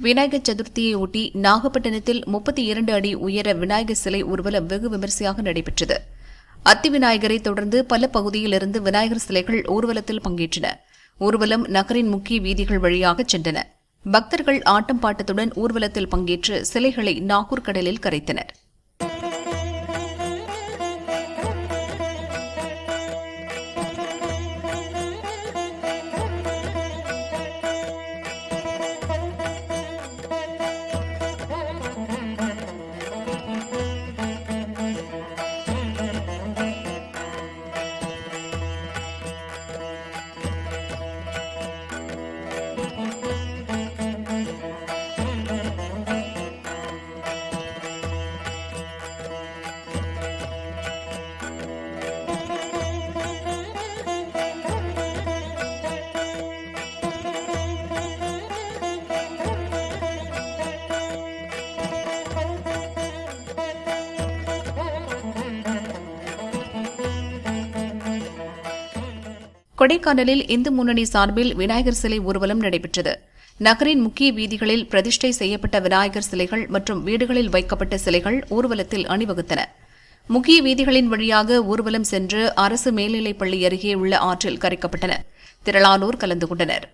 விநாயகர் சதுர்த்தியை ஒட்டி நாகப்பட்டினத்தில் முப்பத்தி இரண்டு அடி உயர விநாயகர் சிலை ஊர்வலம் வெகு விமரிசையாக நடைபெற்றது. அத்தி விநாயகரை தொடர்ந்து பல பகுதியிலிருந்து விநாயகர் சிலைகள் ஊர்வலத்தில் பங்கேற்றன. ஊர்வலம் நகரின் முக்கிய வீதிகள் வழியாக சென்றன. பக்தர்கள் ஆட்டம் பாட்டத்துடன் ஊர்வலத்தில் பங்கேற்று சிலைகளை நாகூர் கடலில் கரைத்தனர். கொடைக்கானலில் இந்து முன்னணி சார்பில் விநாயகர் சிலை ஊர்வலம் நடைபெற்றது. நகரின் முக்கிய வீதிகளில் பிரதிஷ்டை செய்யப்பட்ட விநாயகர் சிலைகள் மற்றும் வீடுகளில் வைக்கப்பட்ட சிலைகள் ஊர்வலத்தில் அணிவகுத்தன. முக்கிய வீதிகளின் வழியாக ஊர்வலம் சென்று அரசு மேல்நிலைப் பள்ளி அருகே உள்ள ஆற்றில் கரைக்கப்பட்டன. திரளானோர் கலந்து கொண்டனர்.